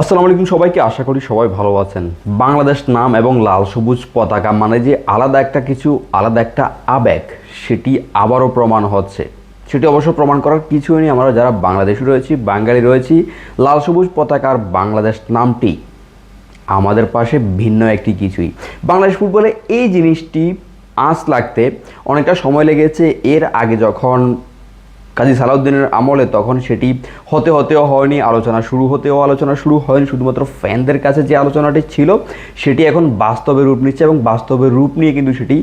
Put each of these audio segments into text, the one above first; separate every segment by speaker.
Speaker 1: আসসালামু আলাইকুম সবাইকে, আশা করি সবাই ভালো আছেন। বাংলাদেশ নাম এবং লাল সবুজ পতাকা মানে যে আলাদা একটা কিছু, আলাদা একটা আবেগ, সেটি আবারও প্রমাণ হচ্ছে। সেটি অবশ্য প্রমাণ করার কিছুই নেই, আমরা যারা বাংলাদেশি রয়েছি, বাঙালি রয়েছি, লাল সবুজ পতাকার বাংলাদেশ নামটি আমাদের পাশে ভিন্ন একটি কিছুই। বাংলাদেশ ফুটবলে এই জিনিসটি আঁচ লাগতে অনেকটা সময় লেগেছে। এর আগে যখন কাজী সালাউদ্দিনের আমলে তখন সেটি হতে হতেও হয়নি, আলোচনা শুরু হতেও আলোচনা শুরু হয়নি, শুধুমাত্র ফ্যানদের কাছে যে আলোচনাটি ছিল সেটি এখন বাস্তবে রূপ নিচ্ছে এবং বাস্তবে রূপ নিয়ে কিন্তু সেটি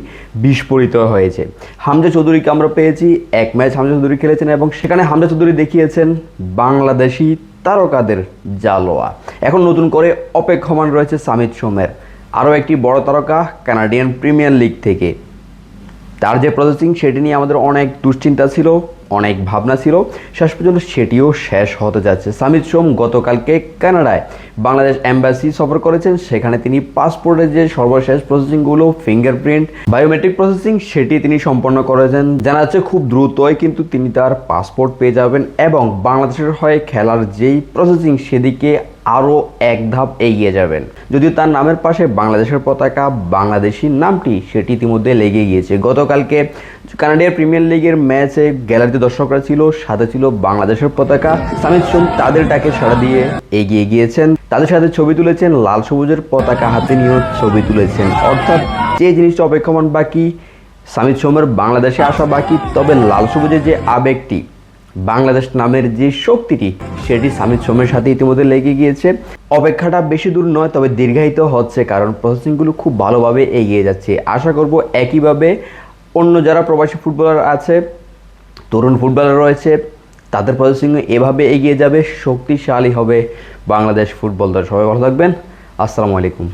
Speaker 1: বিস্ফোরিত হয়েছে। হামজা চৌধুরীকে আমরা পেয়েছি, এক ম্যাচ হামজা চৌধুরী খেলেছেন এবং সেখানে হামজা চৌধুরী দেখিয়েছেন বাংলাদেশি তারকাদের জালোয়া। এখন নতুন করে অপেক্ষমান রয়েছে সামিত সোমের। আরও একটি বড় তারকা কানাডিয়ান প্রিমিয়ার লিগ থেকে। তার যে প্রসেসিং, সেটি নিয়ে আমাদের অনেক দুশ্চিন্তা ছিল। অনেক ভাবনা ছিল। শেষ পর্যন্ত সেটিও শেষ হতে যাচ্ছে। সামিত সোম গতকালকে কানাডায় বাংলাদেশ এম্বাসি সফর করেছেন। সেখানে তিনি পাসপোর্টের যে সর্বশেষ প্রসেসিংগুলো, ফিঙ্গারপ্রিন্ট, বায়োমেট্রিক প্রসেসিং, সেটি তিনি সম্পন্ন করেছেন। জানা যাচ্ছে খুব দ্রুতই কিন্তু তিনি তার পাসপোর্ট পেয়ে যাবেন এবং বাংলাদেশের হয়ে খেলার যেই প্রসেসিং, সেদিকে আরও এক ধাপ এগিয়ে যাবেন। যদিও তার নামের পাশে বাংলাদেশের পতাকা, বাংলাদেশি নামটি সেটি ইতিমধ্যে লেগে গিয়েছে। গতকালকে কানাডিয়ার প্রিমিয়ার লিগের ম্যাচে গ্যালারিতে দর্শকরা ছিল, সাথে ছিল বাংলাদেশের পতাকা। সামিদ সোম তাদের ডাকে সাড়া দিয়ে এগিয়ে গিয়েছেন। তাদের সাথে ছবি তুলেছেন, লাল সবুজের পতাকা হাতে নিয়েও ছবি তুলেছেন। অর্থাৎ যে জিনিসটা অপেক্ষমান বাকি, সামিদ সোমের বাংলাদেশে আসা বাকি, তবে লাল সবুজের যে আবেগটি, বাংলাদেশ নামের যে শক্তিটি, সেটি সামিত সোমের সাথে ইতিমধ্যে লেগে গিয়েছে। অপেক্ষাটা বেশি দূর নয়, তবে দীর্ঘায়িত হচ্ছে, কারণ প্রসেসিংগুলো খুব ভালোভাবে এগিয়ে যাচ্ছে। আশা করব একইভাবে অন্য যারা প্রবাসী ফুটবলার আছে তরুণ ফুটবলার রয়েছে। তাদের প্রদর্শনী এভাবে এগিয়ে যাবে, শক্তিশালী হবে বাংলাদেশ ফুটবল দল। সবাই ভালো থাকবেন। আসসালামু আলাইকুম।